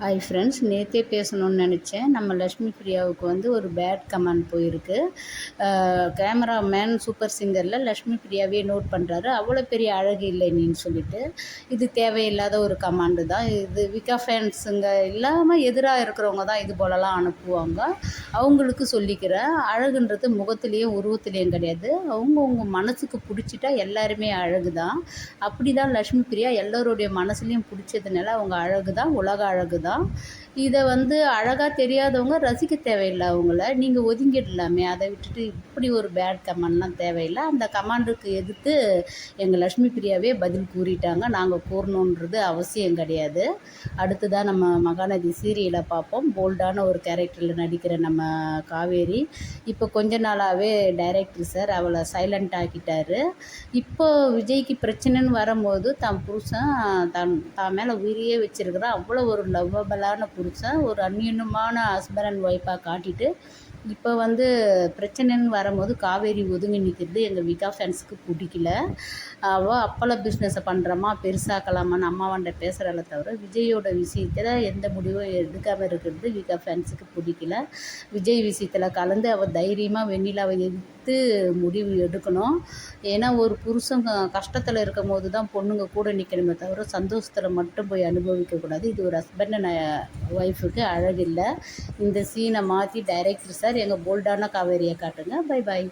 Hi friends நேற்றே பேசணும்னு நினச்சேன். நம்ம லக்ஷ்மி பிரியாவுக்கு வந்து ஒரு பேட் கமெண்ட் போயிருக்கு. கேமராமேன் சூப்பர் சிங்கரில் லக்ஷ்மி பிரியாவே நோட் பண்ணுறாரு அவ்வளோ பெரிய அழகு இல்லை நீன்னு சொல்லிட்டு. இது தேவையில்லாத ஒரு கமாண்டு தான். இது விகா ஃபேன்ஸுங்க இல்லாமல் எதிராக இருக்கிறவங்க தான் இது போலலாம் அனுப்புவாங்க. அவங்களுக்கு சொல்லிக்கிறேன் அழகுன்றது முகத்துலேயும் உருவத்துலேயும் கிடையாது. அவங்கவுங்க மனசுக்கு பிடிச்சிட்டா எல்லாருமே அழகு தான். அப்படி தான் லக்ஷ்மி பிரியா எல்லோருடைய மனசுலேயும் பிடிச்சதுனால அவங்க அழகு தான் உலக அழகு தான் தான். இதை வந்து அழகாக தெரியாதவங்க ரசிக்க தேவையில்லை அவங்கள. நீங்கள் ஒதுங்கிடலாமே. அதை விட்டுட்டு இப்படி ஒரு பேட் கமெண்ட்லாம் தேவையில்லை. அந்த கமாண்டுக்கு எதிர்த்து எங்கள் லக்ஷ்மி பிரியாவே பதில் கூறிட்டாங்க. நாங்கள் கூறணுன்றது அவசியம் கிடையாது. அடுத்ததாக நம்ம மகாநதி சீரியலை பார்ப்போம். போல்டான ஒரு கேரக்டரில் நடிக்கிற நம்ம காவேரி. இப்போ கொஞ்ச நாளாகவே டைரக்டர் சார் அவளை சைலண்ட் ஆக்கிட்டாரு. இப்போ விஜய்க்கு பிரச்சனைன்னு வரும்போது தான் புருஷன் தன் தான் மேலே உயிரியே வச்சிருக்கிறான். அவ்வளோ ஒரு லவ் லவ்வபலான புருஷன். ஒரு அந்யுன்னமான ஹஸ்பண்ட் அண்ட் ஒய்ஃபாக காட்டிட்டு இப்போ வந்து பிரச்சனைன்னு வரும்போது காவேரி ஒதுங்கி நிற்கிறது எங்கள் விகா ஃபேன்ஸுக்கு பிடிக்கல. அவள் அப்பள பிஸ்னஸை பண்ணுறமா பெருசாக்கலாமான்னு அம்மாவாண்ட பேசுகிறால தவிர விஜயோட விஷயத்தில் எந்த முடிவும் எடுக்காமல் இருக்கிறது விகா ஃபேன்ஸுக்கு பிடிக்கல. விஜய் விஷயத்தில் கலந்து அவள் தைரியமாக வெண்ணிலாவை பார்த்து முடிவு எடுக்கணும். ஏன்னா ஒரு புருஷன் கஷ்டத்தில் இருக்கும் போது தான் பொண்ணுங்க கூட நிற்கணுமே தவிர சந்தோஷத்தில் மட்டும் போய் அனுபவிக்கக்கூடாது இது ஒரு ஹஸ்பண்ட் அண்ட் ஒய்ஃபுக்கு அழகில்லை இந்த சீனை மாற்றி டைரக்டர் சார் எங்கள் போல்டான காவேரியை காட்டுங்க. Bye bye